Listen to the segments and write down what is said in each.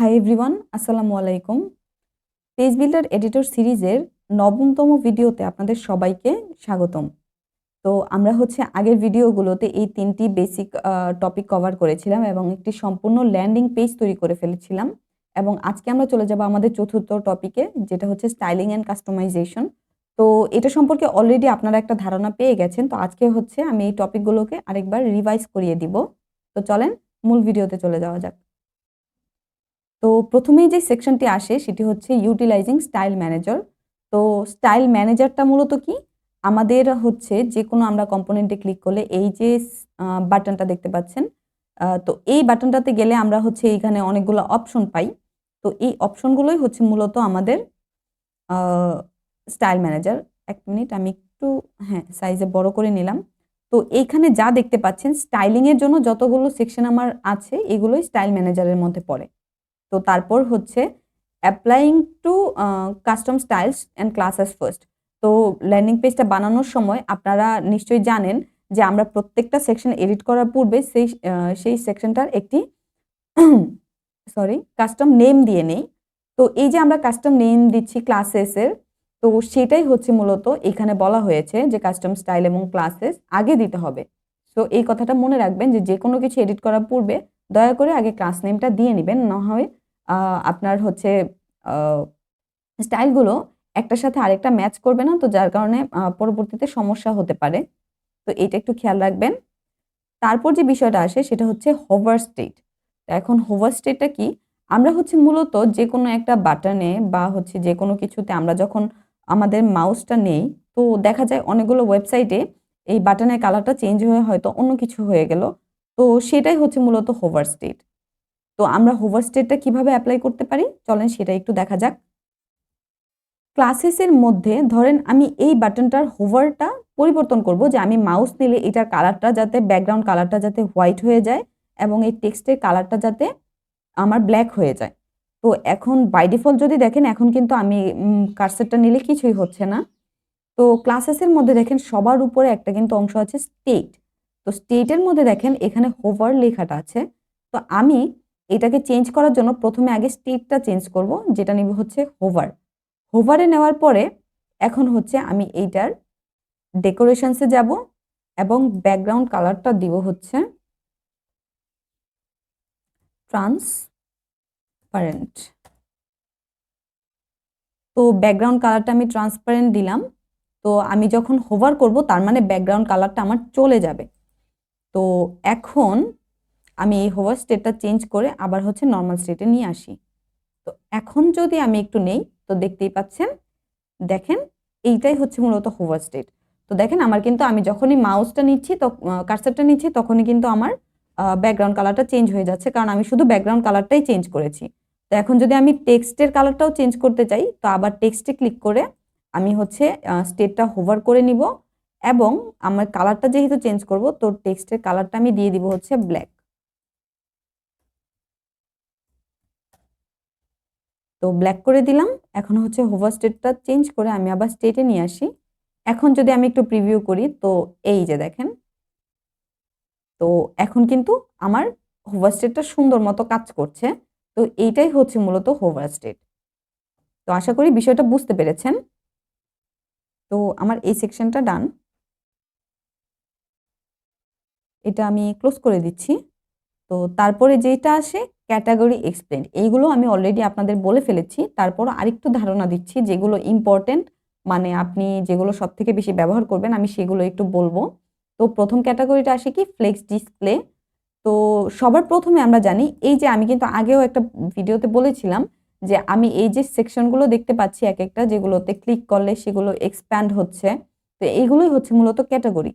Hi everyone আসসালামু আলাইকুম। Page builder editor সিরিজের নবমতম ভিডিওতে আপনাদের সবাইকে স্বাগতম। তো আমরা হচ্ছে আগের ভিডিওগুলোতে এই তিনটি বেসিক টপিক কভার করেছিলাম এবং একটি সম্পূর্ণ ল্যান্ডিং পেজ তৈরি করে ফেলেছিলাম এবং আজকে আমরা চলে যাব আমাদের চতুর্থ টপিকে যেটা হচ্ছে স্টাইলিং অ্যান্ড কাস্টমাইজেশন তো এটা সম্পর্কে অলরেডি আপনারা একটা ধারণা পেয়ে গেছেন, তো আজকে হচ্ছে আমি এই টপিকগুলোকে আরেকবার রিভাইজ করিয়ে দিব। তো চলেন মূল ভিডিওতে চলে যাওয়া যাক। তো প্রথমেই যে সেকশনটি আসে, সেটি হচ্ছে ইউটিলাইজিং স্টাইল ম্যানেজার তো স্টাইল ম্যানেজারটা মূলত কি? আমাদের হচ্ছে যে কোনো আমরা কম্পোনেন্টে ক্লিক করলে এই যে বাটনটা দেখতে পাচ্ছেন তো এই বাটনটাতে গেলে আমরা হচ্ছে এইখানে অনেকগুলো অপশন পাই। তো এই অপশনগুলোই হচ্ছে মূলত আমাদের স্টাইল ম্যানেজার এক মিনিট আমি একটু হ্যাঁ সাইজে বড় করে নিলাম। তো এইখানে যা দেখতে পাচ্ছেন স্টাইলিংয়ের জন্য যতগুলো সেকশন আমার আছে, এগুলোই স্টাইল ম্যানেজারের মধ্যে পড়ে। তো তারপর হচ্ছে applying to custom styles and classes first তো ল্যান্ডিং পেজটা বানানোর সময় আপনারা নিশ্চয়ই জানেন যে আমরা প্রত্যেকটা সেকশন এডিট করার পূর্বে সেই সেই সেকশনটার একটি সরি কাস্টম নেম দিয়ে নেই। তো এই যে আমরা কাস্টম নেম দিচ্ছি ক্লাসেসের তো সেটাই হচ্ছে মূলত এখানে বলা হয়েছে যে কাস্টম স্টাইল এবং ক্লাসেস আগে দিতে হবে। সো এই কথাটা মনে রাখবেন যে যে কোনো কিছু এডিট করার পূর্বে দয়া করে আগে ক্লাস নেমটা দিয়ে নেবেন, না হয় আপনার হচ্ছে স্টাইলগুলো একটার সাথে আরেকটা ম্যাচ করবে না, তো যার কারণে পরবর্তীতে সমস্যা হতে পারে। তো এটা একটু খেয়াল রাখবেন। তারপর যে বিষয়টা আসে, সেটা হচ্ছে হোভার স্টেট এখন হোভার স্টেটটা কি? আমরা হচ্ছে মূলত যে কোনো একটা বাটনে বা হচ্ছে যে কোনো কিছুতে আমরা যখন আমাদের মাউসটা নেই, তো দেখা যায় অনেকগুলো ওয়েবসাইটে এই বাটনের কালারটা চেঞ্জ হয়ে হয়তো অন্য কিছু হয়ে গেল। তো সেটাই হচ্ছে মূলত হোভার স্টেট তো আমরা হোভার স্টেটটা কীভাবে অ্যাপ্লাই করতে পারি? চলেন সেটা একটু দেখা যাক। ক্লাসেসের মধ্যে ধরেন আমি এই বাটনটার হোভারটা পরিবর্তন করব যে আমি মাউস নিলে এটার কালারটা যাতে ব্যাকগ্রাউন্ড কালারটা যাতে হোয়াইট হয়ে যায় এবং এই টেক্সটের কালারটা যাতে আমার ব্ল্যাক হয়ে যায়। তো এখন বাই ডিফল্ট যদি দেখেন, এখন কিন্তু আমি কার্সেটটা নিলে কিছুই হচ্ছে না। তো ক্লাসেসের মধ্যে দেখেন সবার উপরে একটা কিন্তু অংশ আছে স্টেট তো স্টেটের মধ্যে দেখেন এখানে হোভার লেখাটা আছে। তো আমি এটাকে চেঞ্জ করার জন্য প্রথমে আগে স্টেটটা চেঞ্জ করব, যেটা নিব হচ্ছে হোভার হোভারে নেওয়ার পরে এখন হচ্ছে আমি এইটার ডেকোরেশনসে যাব এবং ব্যাকগ্রাউন্ড কালারটা দিব হচ্ছে ট্রান্সপারেন্ট তো ব্যাকগ্রাউন্ড কালারটা আমি ট্রান্সপারেন্ট দিলাম। তো আমি যখন হোভার করব, তার মানে ব্যাকগ্রাউন্ড কালারটা আমার চলে যাবে। তো এখন আমি এই হোভার স্টেটটা চেঞ্জ করে আবার হচ্ছে নর্মাল স্টেটে নিয়ে আসি। তো এখন যদি আমি একটু নেই, তো দেখতেই পাচ্ছেন, দেখেন এইটাই হচ্ছে মূলত হোভার স্টেট তো দেখেন আমার কিন্তু আমি যখনই মাউসটা নিচ্ছি কার্সারটা নিচ্ছি, তখনই কিন্তু আমার ব্যাকগ্রাউন্ড কালারটা চেঞ্জ হয়ে যাচ্ছে, কারণ আমি শুধু ব্যাকগ্রাউন্ড কালারটাই চেঞ্জ করেছি। তো এখন যদি আমি টেক্সটের কালারটাও চেঞ্জ করতে চাই, তো আবার টেক্সটে ক্লিক করে আমি হচ্ছে স্টেটটা হোভার করে নিব এবং আমার কালারটা যেহেতু চেঞ্জ করব, তো টেক্সটের কালারটা আমি দিয়ে দিব হচ্ছে ব্ল্যাক তো ব্ল্যাক করে দিলাম। এখন হচ্ছে হোভার স্টেটটা চেঞ্জ করে আমি আবার স্টেটে নিয়ে আসি। এখন যদি আমি একটু প্রিভিউ করি, তো এই যে দেখেন। তো এখন কিন্তু আমার হোভার স্টেটটা সুন্দর মতো কাজ করছে। তো এইটাই হচ্ছে মূলত হোভার স্টেট তো আশা করি বিষয়টা বুঝতে পেরেছেন। তো আমার এই সেকশনটা ডান এটা আমি ক্লোজ করে দিচ্ছি। তো তারপরে যেটা আসে ক্যাটাগরি এক্সপ্লেন এইগুলো আমি অলরেডি আপনাদের বলে ফেলেছি। তারপর আরেকটু ধারণা দিচ্ছি, যেগুলো ইম্পর্টেন্ট মানে আপনি যেগুলো সব থেকে বেশি ব্যবহার করবেন, আমি সেগুলো একটু বলব। তো প্রথম ক্যাটাগরিটা আসে কি? ফ্লেক্স ডিসপ্লে তো সবার প্রথমে আমরা জানি, এই যে আমি কিন্তু আগেও একটা ভিডিওতে বলেছিলাম যে আমি এই যে সেকশনগুলো দেখতে পাচ্ছি এক একটা যেগুলোতে ক্লিক করলে সেগুলো এক্সপ্যান্ড হচ্ছে, তো এইগুলোই হচ্ছে মূলত ক্যাটাগরি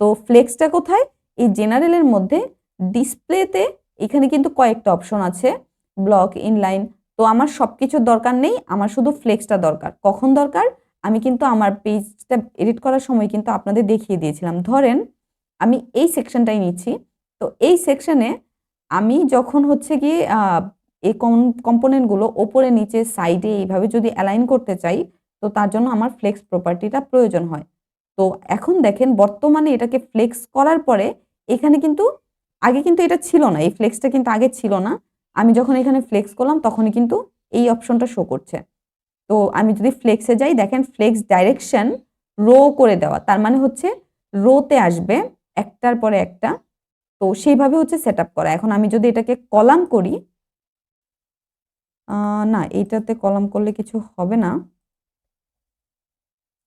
তো ফ্লেক্সটা কোথায়? এই জেনারেলের মধ্যে ডিসপ্লেতে এখানে কিন্তু কয়েকটা অপশন আছে ব্লক ইনলাইন তো আমার সব কিছুর দরকার নেই আমার শুধু ফ্লেক্সটা দরকার। কখন দরকার? আমি কিন্তু আমার পেজটা এডিট করার সময় কিন্তু আপনাদের দেখিয়ে দিয়েছিলাম। ধরেন আমি এই সেকশনটাই নিচ্ছি তো এই সেকশনে আমি যখন হচ্ছে আহ, এই কম্পোনেন্টগুলো ওপরে নিচে সাইডে এইভাবে যদি অ্যালাইন করতে চাই তো তার জন্য আমার ফ্লেক্স প্রপার্টিটা প্রয়োজন হয়। তো এখন দেখেন বর্তমানে এটাকে ফ্লেক্স করার পরে এখানে কিন্তু আগে কিন্তু এটা ছিল না, এই ফ্লেক্সটা কিন্তু আগে ছিল না। আমি যখন এখানে ফ্লেক্স করলাম, তখনই কিন্তু এই অপশনটা শো করছে। তো আমি যদি ফ্লেক্সে যাই, দেখেন ফ্লেক্স ডাইরেকশন রো করে দেওয়া, তার মানে হচ্ছে রোতে আসবে একটার পরে একটা। তো সেইভাবে হচ্ছে সেট করা। এখন আমি যদি এটাকে কলাম করি না, এইটাতে কলাম করলে কিছু হবে না।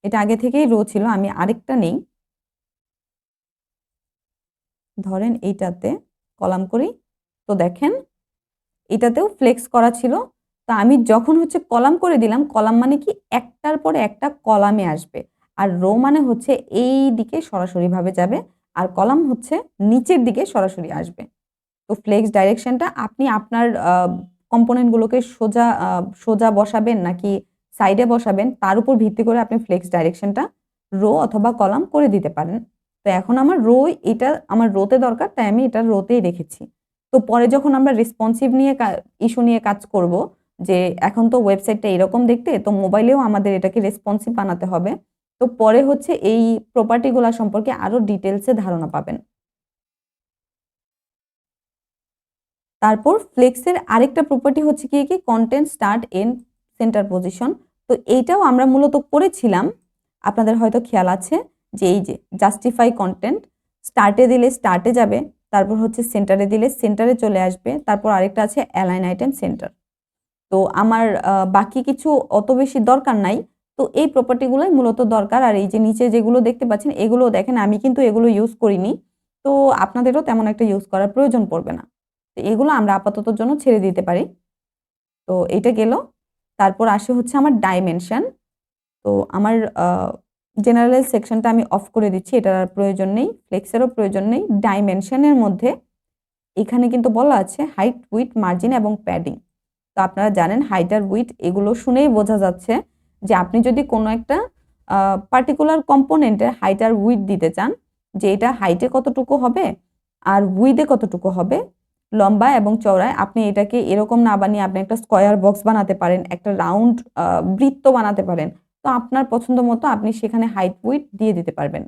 এটা আগে থেকেই রো ছিল, আমি আরেকটা নেই। ধরেন এইটাতে কলাম করি, তো দেখেন এটাতেও ফ্লেক্স করা ছিল। তো আমি যখন হচ্ছে কলাম করে দিলাম, কলাম মানে কি একটার পরে একটা কলামে আসবে। আর রো মানে হচ্ছে এই দিকে সরাসরিভাবে যাবে, আর কলাম হচ্ছে নিচের দিকে সরাসরি আসবে। তো ফ্লেক্স ডাইরেকশনটা আপনি আপনার কম্পোনেন্টগুলোকে সোজা সোজা বসাবেন নাকি সাইডে বসাবেন, তার উপর ভিত্তি করে আপনি ফ্লেক্স ডাইরেকশনটা রো অথবা কলাম করে দিতে পারেন। তো এখন আমার রো এটা আমার রোতে দরকার, তাই আমি এটা রোতেই রেখেছি। তো পরে যখন আমরা রেসপন্সিভ নিয়ে ইস্যু নিয়ে কাজ করব, যে এখন তো ওয়েবসাইটটা এরকম দেখতে, তো মোবাইলেও আমাদের এটাকে রেসপন্সিভ বানাতে হবে। তো পরে হচ্ছে এই প্রপার্টিগুলো সম্পর্কে আরও ডিটেলসে ধারণা পাবেন। তারপর ফ্লেক্সের আরেকটা প্রপার্টি হচ্ছে কি কি content start and center position তো এইটাও আমরা মূলত করেছিলাম। আপনাদের হয়তো খেয়াল আছে। যে এই যে জাস্টিফাই কন্টেন্ট স্টার্টে দিলে স্টার্টে যাবে, তারপর হচ্ছে সেন্টারে দিলে সেন্টারে চলে আসবে, তারপর আরেকটা আছে অ্যালাইন আইটেম সেন্টার তো আমার বাকি কিছু অত বেশি দরকার নাই, তো এই প্রপার্টিগুলোই মূলত দরকার। আর এই যে নিচে যেগুলো দেখতে পাচ্ছেন, এগুলো দেখেন, আমি কিন্তু এগুলো ইউজ করিনি, তো আপনাদেরও তেমন একটা ইউজ করার প্রয়োজন পড়বে না। তো এগুলো আমরা আপাতত জন্য ছেড়ে দিতে পারি। তো এটা গেল। তারপর আসে হচ্ছে আমার ডাইমেনশান তো আমার জেনারেল সেকশনটা আমি অফ করে দিচ্ছি, এটার আর প্রয়োজন নেই ফ্লেক্সেরও প্রয়োজন নেই। ডাইমেনশনের মধ্যে এখানে কিন্তু বলা আছে হাইট উইথ মার্জিন এবং প্যাডিং তো আপনারা জানেন হাইট আর উইথ এগুলো শুনেই বোঝা যাচ্ছে যে আপনি যদি কোনো একটা পার্টিকুলার কম্পোনেন্টের হাইট আর উইথ দিতে চান, যে এটা হাইটে কতটুকু হবে আর উইথে কতটুকু হবে, লম্বা এবং চওড়ায়, আপনি এটাকে এরকম না বানিয়ে আপনি একটা স্কোয়ার বক্স বানাতে পারেন, একটা রাউন্ড বৃত্ত বানাতে পারেন। তো আপনার পছন্দ মতো আপনি সেখানে হাইট উইথ দিয়ে দিতে পারবেন।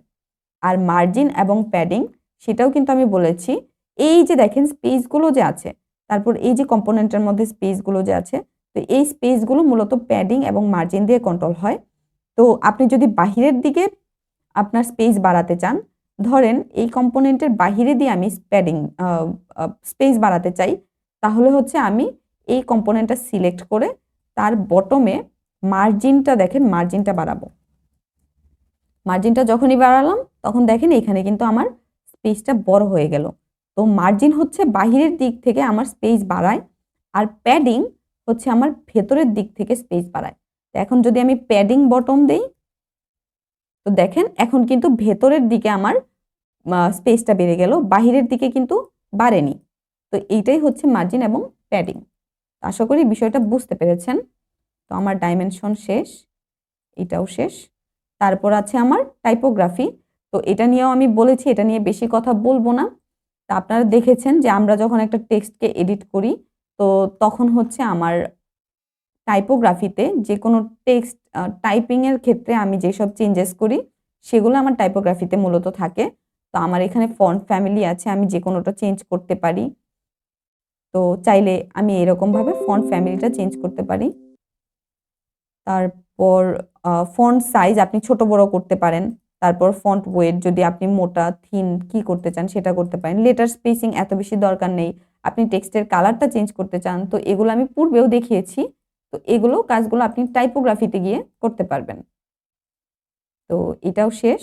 আর মার্জিন এবং প্যাডিং সেটাও কিন্তু আমি বলেছি। এই যে দেখেন স্পেসগুলো যে আছে, তারপর এই যে কম্পোনেন্টের মধ্যে স্পেসগুলো যে আছে, তো এই স্পেসগুলো মূলত প্যাডিং এবং মার্জিন দিয়ে কন্ট্রোল হয়। তো আপনি যদি বাহিরের দিকে আপনার স্পেস বাড়াতে চান, ধরেন এই কম্পোনেন্টের বাহিরে দিয়ে আমি প্যাডিং স্পেস বাড়াতে চাই, তাহলে হচ্ছে আমি এই কম্পোনেন্টটা সিলেক্ট করে তার বটমে মার্জিনটা দেখেন মার্জিনটা বাড়াবো। মার্জিনটা যখনই বাড়ালাম, তখন দেখেন এখানে কিন্তু আমার স্পেসটা বড় হয়ে গেল। তো মার্জিন হচ্ছে বাহিরের দিক থেকে আমার স্পেস বাড়ায়, আর প্যাডিং হচ্ছে আমার ভেতরের দিক থেকে স্পেস বাড়ায়। এখন যদি আমি প্যাডিং বটম দেই, তো দেখেন এখন কিন্তু ভেতরের দিকে আমার স্পেসটা বেড়ে গেল, বাহিরের দিকে কিন্তু বাড়েনি। তো এইটাই হচ্ছে মার্জিন এবং প্যাডিং আশা করি বিষয়টা বুঝতে পেরেছেন। তো আমার ডাইমেনশন শেষ, এটাও শেষ। তারপর আছে আমার টাইপোগ্রাফি তো এটা নিয়েও আমি বলেছি, এটা নিয়ে বেশি কথা বলব না। তা আপনারা দেখেছেন যে আমরা যখন একটা টেক্সটকে এডিট করি, তো তখন হচ্ছে আমার টাইপোগ্রাফিতে যে কোনো টেক্সট টাইপিংয়ের ক্ষেত্রে আমি যেসব চেঞ্জেস করি, সেগুলো আমার টাইপোগ্রাফিতে মূলত থাকে। তো আমার এখানে ফন্ট ফ্যামিলি আছে, আমি যে কোনোটা চেঞ্জ করতে পারি। তো চাইলে আমি এরকমভাবে ফন্ট ফ্যামিলিটা চেঞ্জ করতে পারি। তারপর ফন্ট সাইজ আপনি ছোট বড় করতে পারেন। তারপর ফন্ট ওয়েট যদি আপনি মোটা থিন কি করতে চান সেটা করতে পারেন। লেটার স্পেসিং এত বেশি দরকার নেই। আপনি টেক্সটের কালারটা চেঞ্জ করতে চান, তো এগুলো আমি পূর্বেও দেখিয়েছি। তো এগুলো কাজগুলো আপনি টাইপোগ্রাফিতে গিয়ে করতে পারবেন। তো এটাও শেষ।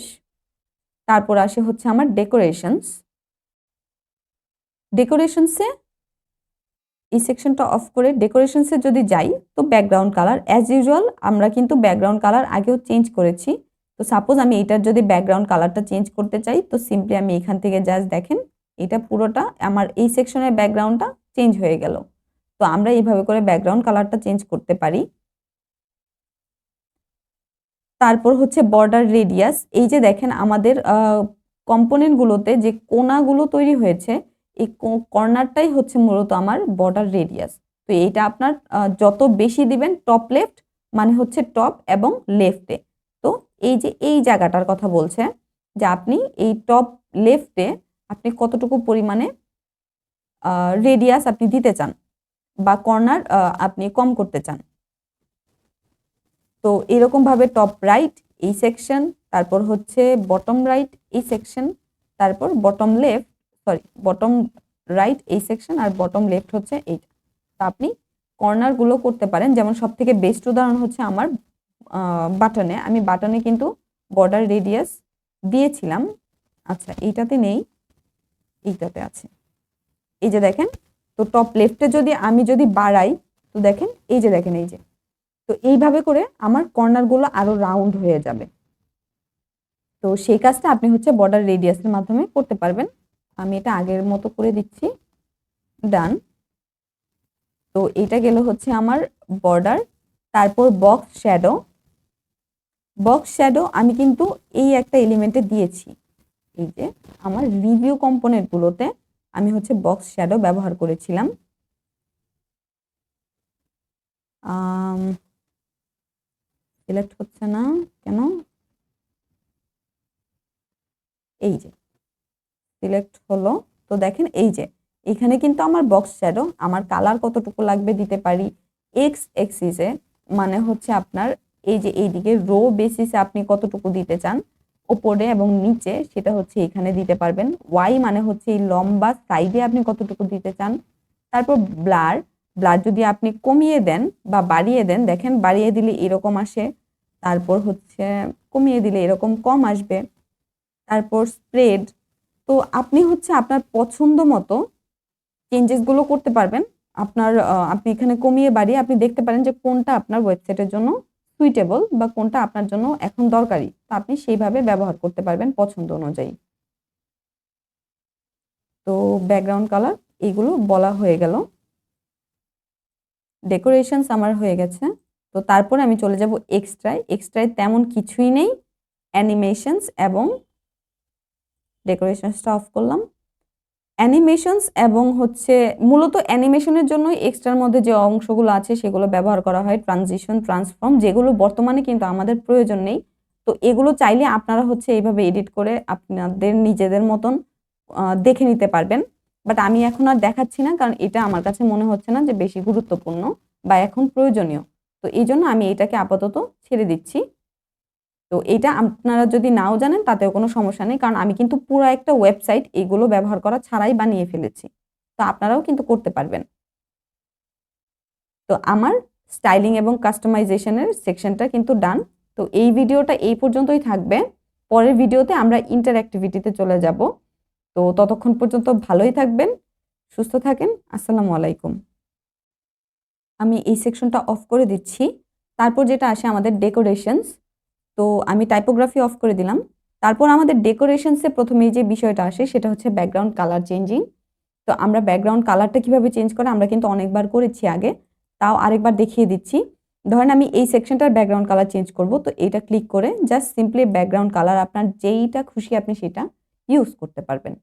তারপর আসে হচ্ছে আমার ডেকোরেশনস ডেকোরেশনসে এই সেকশনটা অফ করে ডেকোরেশনসে যদি যাই, তো ব্যাকগ্রাউন্ড কালার অ্যাজ ইউজুয়াল আমরা কিন্তু ব্যাকগ্রাউন্ড কালার আগেও চেঞ্জ করেছি। তো সাপোজ আমি এটার যদি ব্যাকগ্রাউন্ড কালারটা চেঞ্জ করতে চাই, তো সিম্পলি আমি এখান থেকে জাস্ট দেখেন, এটা পুরোটা আমার এই সেকশনের ব্যাকগ্রাউন্ডটা চেঞ্জ হয়ে গেল। তো আমরা এইভাবে করে ব্যাকগ্রাউন্ড কালারটা চেঞ্জ করতে পারি। তারপর হচ্ছে বর্ডার রেডিয়াস এই যে দেখেন আমাদের কম্পোনেন্টগুলোতে যে কোনাগুলো তৈরি হয়েছে এই কর্নারটাই হচ্ছে মূলত আমার বর্ডার রেডিয়াস তো এইটা আপনার যত বেশি দিবেন টপ লেফট মানে হচ্ছে টপ এবং লেফটে তো এই যে এই জায়গাটার কথা বলছে যে আপনি এই টপ লেফটে আপনি কতটুকু পরিমাণে রেডিয়াস আপনি দিতে চান বা কর্নার আপনি কম করতে চান। তো এরকম ভাবে টপ রাইট এই সেকশন তারপর হচ্ছে বটম রাইট এই সেকশন তারপর bottom left sorry bottom right এই সেকশন আর বটম লেফট হচ্ছে এইটা। তা আপনি কর্নারগুলো করতে পারেন। যেমন সব থেকে বেস্ট উদাহরণ হচ্ছে আমার বাটনে আমি বাটনে কিন্তু বর্ডার রেডিয়াস দিয়েছিলাম। আচ্ছা এইটাতে নেই, এইটাতে আছে। এই যে দেখেন, তো টপ লেফটে যদি আমি যদি বাড়াই, তো দেখেন, এই যে দেখেন, এই যে। তো এইভাবে করে আমার কর্নারগুলো আরও রাউন্ড হয়ে যাবে। তো সেই কাজটা আপনি হচ্ছে বর্ডার রেডিয়াসের মাধ্যমে করতে পারবেন। আমি এটা আগের মতো করে দিচ্ছি। ডান তো এটা গেল হচ্ছে আমার বর্ডার তারপর বক্স শ্যাডো বক্স শ্যাডো আমি কিন্তু এই একটা এলিমেন্টে দিয়েছি। এই যে আমার রিভিউ কম্পোনেন্টগুলোতে আমি হচ্ছে বক্স শ্যাডো ব্যবহার করেছিলাম। সিলেক্ট হচ্ছে না কেন? এই যে। সিলেক্ট হলো। তো দেখেন এই যে, এখানে কিন্তু আমার বক্স শ্যাডো আমার কালার কতটুকু লাগবে দিতে পারি? এক্স এক্সিসে মানে হচ্ছে আপনার এই যে এইদিকে রো বেসিসে আপনি কতটুকু দিতে চান, ওপরে এবং নিচে সেটা হচ্ছে এখানে দিতে পারবেন। ওয়াই মানে হচ্ছে এই লম্বা সাইডে আপনি কতটুকু দিতে চান। তারপর ব্লার ব্লার যদি আপনি কমিয়ে দেন বা বাড়িয়ে দেন, দেখেন বাড়িয়ে দিলে এরকম আসে, তারপর হচ্ছে কমিয়ে দিলে এরকম কম আসবে। তারপর স্প্রেড তো আপনি হচ্ছে আপনার পছন্দ মতো চেঞ্জেসগুলো করতে পারবেন। আপনার আপনি এখানে কমিয়ে বাড়িয়ে আপনি দেখতে পারেন যে কোনটা আপনার ওয়েবসাইটের জন্য সুইটেবল বা কোনটা আপনার জন্য এখন দরকারি। তো আপনি সেইভাবে ব্যবহার করতে পারবেন পছন্দ অনুযায়ী। তো ব্যাকগ্রাউন্ড কালার এগুলো বলা হয়ে গেল। ডেকোরেশনস আমার হয়ে গেছে। তো তারপরে আমি চলে যাব এক্সট্রায় এক্সট্রায় তেমন কিছুই নেই। অ্যানিমেশনস এবং ডেকোরেশনসটা অফ করলাম। অ্যানিমেশনস এবং হচ্ছে মূলত অ্যানিমেশনের জন্য এক্সট্রার মধ্যে যে অংশগুলো আছে সেগুলো ব্যবহার করা হয় ট্রানজিশন ট্রান্সফর্ম যেগুলো বর্তমানে কিন্তু আমাদের প্রয়োজন নেই। তো এগুলো চাইলে আপনারা হচ্ছে এইভাবে এডিট করে আপনাদের নিজেদের মতন দেখে নিতে পারবেন। বাট আমি এখন আর দেখাচ্ছি না, কারণ এটা আমার কাছে মনে হচ্ছে না যে বেশি গুরুত্বপূর্ণ বা এখন প্রয়োজনীয়। তো এই জন্য আমি এটাকে আপাতত ছেড়ে দিচ্ছি। তো এটা আপনারা যদি নাও জানেন, তাতেও কোনো সমস্যা নেই। কারণ আমি কিন্তু পুরো একটা ওয়েবসাইট এগুলো ব্যবহার করা ছাড়াই বানিয়ে ফেলেছি। তো আপনারাও কিন্তু করতে পারবেন। তো আমার স্টাইলিং এবং কাস্টমাইজেশনের সেকশনটা কিন্তু ডান। তো এই ভিডিওটা এই পর্যন্তই থাকবে। পরের ভিডিওতে আমরা ইন্টারঅ্যাক্টিভিটিতে চলে যাব। তো ততক্ষণ পর্যন্ত ভালোই থাকবেন, সুস্থ থাকেন। আসসালামু আলাইকুম। আমি এই সেকশনটা অফ করে দিচ্ছি। তারপর যেটা আসে আমাদের ডেকোরেশনস তো আমি টাইপোগ্রাফি অফ করে দিলাম। তারপর আমাদের ডেকোরেশনসে প্রথমে যে বিষয়টা আসে, সেটা হচ্ছে ব্যাকগ্রাউন্ড কালার চেঞ্জিং তো আমরা ব্যাকগ্রাউন্ড কালারটা কীভাবে চেঞ্জ করে, আমরা কিন্তু অনেকবার করেছি আগে। তাও আরেকবার দেখিয়ে দিচ্ছি। ধরেন আমি এই সেকশনটার ব্যাকগ্রাউন্ড কালার চেঞ্জ করব, তো এটা ক্লিক করে জাস্ট সিম্পলি ব্যাকগ্রাউন্ড কালার আপনার যেইটা খুশি আপনি সেটা ইউজ করতে পারবেন।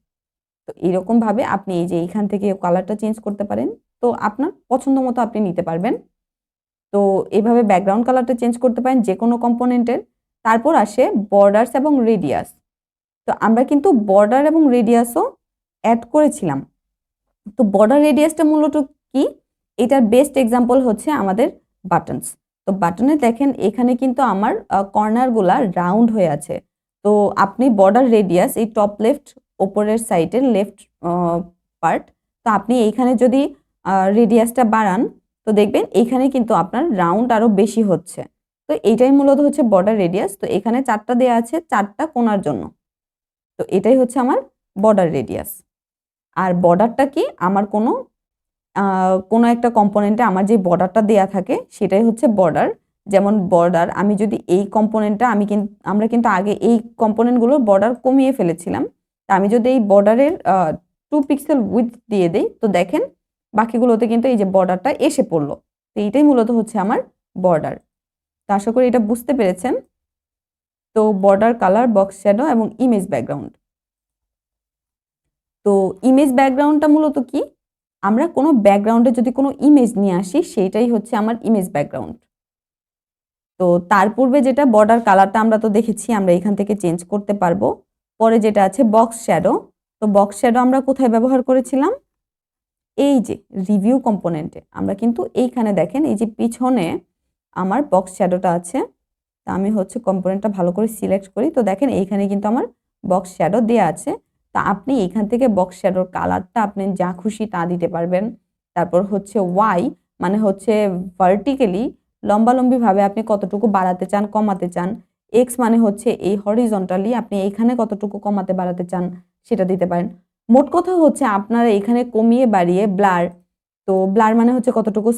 তো এরকমভাবে আপনি এই যে এইখান থেকে কালারটা চেঞ্জ করতে পারেন। তো আপনার পছন্দ মতো আপনি নিতে পারবেন। তো এভাবে ব্যাকগ্রাউন্ড কালারটা চেঞ্জ করতে পারেন যে কোনো কম্পোনেন্টের তারপর আসে বর্ডার্স এবং রেডিয়াস তো আমরা কিন্তু বর্ডার এবং রেডিয়াসও অ্যাড করেছিলাম। তো বর্ডার রেডিয়াসটা মূলত কি? এটার বেস্ট এক্সাম্পল হচ্ছে আমাদের বাটনস তো বাটনে দেখেন, এখানে কিন্তু আমার কর্নারগুলা রাউন্ড হয়ে আছে। তো আপনি বর্ডার রেডিয়াস এই টপ লেফট ওপরের সাইডের লেফট পার্ট তো আপনি এইখানে যদি রেডিয়াসটা বাড়ান, তো দেখবেন এইখানে কিন্তু আপনার রাউন্ড আরও বেশি হচ্ছে। তো এইটাই মূলত হচ্ছে বর্ডার রেডিয়াস তো এখানে চারটা দেওয়া আছে, চারটা কোনার জন্য। তো এটাই হচ্ছে আমার বর্ডার রেডিয়াস আর বর্ডারটা কি? আমার কোনো কোনো একটা কম্পোনেন্টে আমার যে বর্ডারটা দেয়া থাকে, সেটাই হচ্ছে বর্ডার যেমন বর্ডার আমি যদি এই কম্পোনেন্টটা আমি কিন্তু আমরা কিন্তু আগে এই কম্পোনেন্টগুলোর বর্ডার কমিয়ে ফেলেছিলাম। তা আমি যদি এই বর্ডারের টু পিক্সেল উইথ দিয়ে দিই, তো দেখেন বাকিগুলোতে কিন্তু এই যে বর্ডারটা এসে পড়ল। তো এইটাই মূলত হচ্ছে আমার বর্ডার তো আশা করি এটা বুঝতে পেরেছেন। তো বর্ডার কালার বক্স শ্যাডো এবং ইমেজ ব্যাকগ্রাউন্ড তো ইমেজ ব্যাকগ্রাউন্ডটা মূলত কি? আমরা কোনো ব্যাকগ্রাউন্ডে যদি কোনো ইমেজ নিয়ে আসি, সেইটাই হচ্ছে আমার ইমেজ ব্যাকগ্রাউন্ড তো তার পূর্বে যেটা বর্ডার কালারটা আমরা তো দেখেছি, আমরা এখান থেকে চেঞ্জ করতে পারব। পরে যেটা আছে বক্স শ্যাডো তো বক্স শ্যাডো আমরা কোথায় ব্যবহার করেছিলাম? এই যে রিভিউ কম্পোনেন্টে আমরা কিন্তু এইখানে দেখেন, এই যে পিছনে আমার বক্স শ্যাডোটা আছে। তা আমি হচ্ছে কম্পোনেন্টটা ভালো করে সিলেক্ট করি। তো দেখেন এইখানে কিন্তু আমার বক্স শ্যাডো দেওয়া আছে। তা আপনি এখান থেকে বক্স শ্যাডোর কালারটা আপনি যা খুশি তা দিতে পারবেন। তারপর হচ্ছে ওয়াই মানে হচ্ছে ভার্টিক্যালি লম্বালম্বিভাবে আপনি কতটুকু বাড়াতে চান, কমাতে চান। এক্স মানে হচ্ছে এই হরিজন্টালি আপনি এইখানে কতটুকু কমাতে, বাড়াতে চান সেটা দিতে পারেন। মোট কথা হচ্ছে আপনারা এখানে কমিয়ে বাড়িয়ে ব্লার তো ব্লার মানে হচ্ছে কতটুকু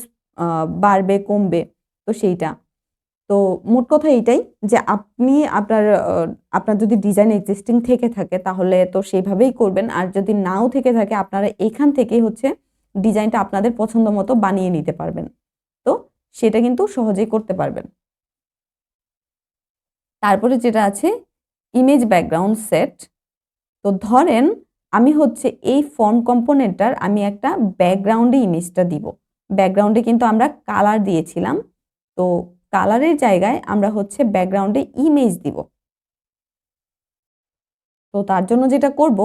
বাড়বে, কমবে। তো সেইটা। তো মোট কথা এইটাই যে আপনি আপনার আপনার যদি ডিজাইন এক্সিস্টিং থেকে থাকে তাহলে তো সেইভাবেই করবেন। আর যদি নাও থেকে থাকে আপনারা এখান থেকেই হচ্ছে ডিজাইনটা আপনাদের পছন্দ মতো বানিয়ে নিতে পারবেন। তো সেটা কিন্তু সহজেই করতে পারবেন। তারপরে যেটা আছে ইমেজ ব্যাকগ্রাউন্ড সেট তো ধরেন আমি হচ্ছে এই ফর্ম কম্পোনেন্টটার আমি একটা ব্যাকগ্রাউন্ডে ইমেজটা দিব। ব্যাকগ্রাউন্ডে কিন্তু আমরা কালার দিয়েছিলাম। তো কালারের জায়গায় আমরা হচ্ছে ব্যাকগ্রাউন্ডে ইমেজ দিব। তো তার জন্য যেটা করব,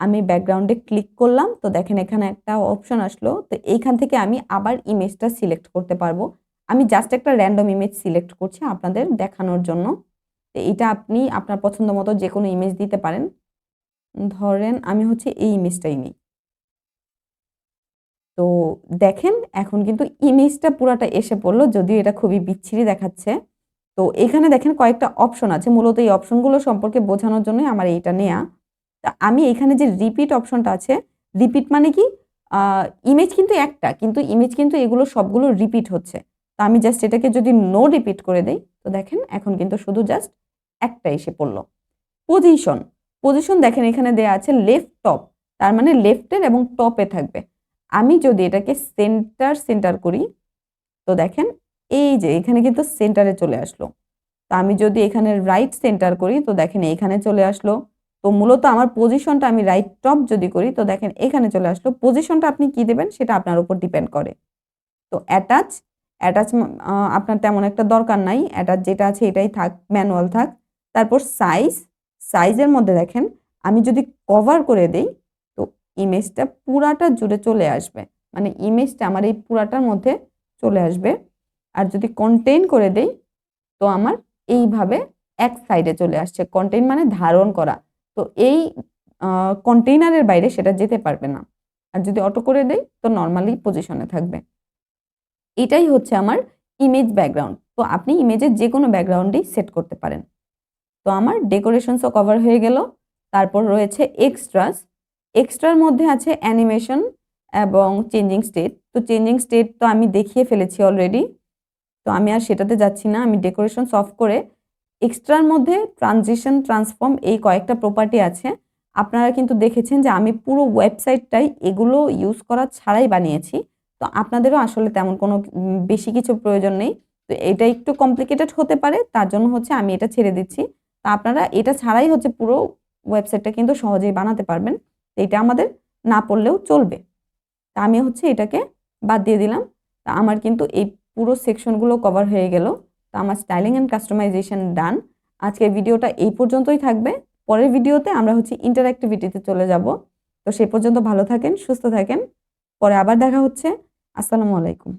আমি ব্যাকগ্রাউন্ডে ক্লিক করলাম, তো দেখেন এখানে একটা অপশন আসলো, তো এইখান থেকে আমি আবার ইমেজটা সিলেক্ট করতে পারব। আমি জাস্ট একটা র্যান্ডম ইমেজ সিলেক্ট করছি আপনাদের দেখানোর জন্য। তো এটা আপনি আপনার পছন্দ মতো যে কোনো ইমেজ দিতে পারেন। ধরেন আমি হচ্ছে এই ইমেজটাই নিই। তো দেখেন, এখন কিন্তু ইমেজটা পুরাটা এসে পড়ল, যদিও এটা খুবই বিচ্ছিরি দেখাচ্ছে। তো এখানে দেখেন কয়েকটা অপশন আছে। মূলত এই অপশনগুলো সম্পর্কে বোঝানোর জন্যই আমার এইটা নেয়া। তা আমি এখানে যে রিপিট অপশনটা আছে রিপিট মানে কি? ইমেজ কিন্তু একটা, কিন্তু ইমেজ কিন্তু এগুলো সবগুলো রিপিট হচ্ছে। তো আমি জাস্ট এটাকে যদি নো রিপিট করে দেই, তো দেখেন এখন কিন্তু শুধু জাস্ট একটা এসে পড়ল। পজিশন পজিশন দেখেন এখানে দেয়া আছে লেফট টপ তার মানে লেফটের এবং টপে থাকবে। আমি যদি এটাকে সেন্টার সেন্টার করি, তো দেখেন এই যে এখানে কিন্তু সেন্টারে চলে আসলো। তো আমি যদি এখানে রাইট সেন্টার করি, তো দেখেন এখানে চলে আসলো। তো মূলত আমার পজিশনটা আমি রাইট টপ যদি করি, তো দেখেন এখানে চলে আসলো। পজিশনটা আপনি কি দেবেন? সেটা আপনার উপর ডিপেন্ড করে। তো অ্যাটাচ অ্যাটাচ আপনার তেমন একটা দরকার নাই। অ্যাটাচ যেটা আছে এটাই থাক ম্যানুয়াল থাক। তারপর সাইজ সাইজের মধ্যে দেখেন আমি যদি কভার করে দেই ইমেজটা পুরাটা জুড়ে চলে আসবে। মানে ইমেজটা আমার এই পুরাটার মধ্যে চলে আসবে। আর যদি কন্টেইন করে দেই, তো আমার এইভাবে এক সাইডে চলে আসছে। কন্টেইন মানে ধারণ করা। তো এই কন্টেইনারের বাইরে সেটা যেতে পারবে না। আর যদি অটো করে দেই, তো নর্মালি পজিশনে থাকবে। এটাই হচ্ছে আমার ইমেজ ব্যাকগ্রাউন্ড তো আপনি ইমেজের যে কোনো ব্যাকগ্রাউন্ডেই সেট করতে পারেন। তো আমার ডেকোরেশনসও কভার হয়ে গেল। তারপর রয়েছে এক্সট্রাস এক্সট্রার মধ্যে আছে অ্যানিমেশন এবং চেঞ্জিং স্টেট তো চেঞ্জিং স্টেট তো আমি দেখিয়ে ফেলেছি অলরেডি তো আমি আর সেটাতে যাচ্ছি না, আমি ডেকোরেশন অফ করে এক্সট্রার মধ্যে ট্রানজিশন ট্রান্সফর্ম এই কয়েকটা প্রপার্টি আছে। আপনারা কিন্তু দেখেছেন যে আমি পুরো ওয়েবসাইটটাই এগুলো ইউজ করা ছাড়াই বানিয়েছি। তো আপনাদেরও আসলে তেমন কোনো বেশি কিছু প্রয়োজন নেই। তো এটা একটু কমপ্লিকেটেড হতে পারে, তার জন্য হচ্ছে আমি এটা ছেড়ে দিচ্ছি। তো আপনারা এটা ছাড়াই হচ্ছে পুরো ওয়েবসাইটটা কিন্তু সহজেই বানাতে পারবেন। এটা আমাদের না পড়লেও চলবে। তা আমি হচ্ছে এটাকে বাদ দিয়ে দিলাম। তা আমার কিন্তু এই পুরো সেকশনগুলো কভার হয়ে গেল। তো আমার স্টাইলিং অ্যান্ড কাস্টমাইজেশন ডান আজকের ভিডিওটা এই পর্যন্তই থাকবে। পরের ভিডিওতে আমরা হচ্ছে ইন্টারঅ্যাক্টিভিটিতে চলে যাব। তো সে পর্যন্ত ভালো থাকেন, সুস্থ থাকেন। পরে আবার দেখা হচ্ছে। আসসালামু আলাইকুম।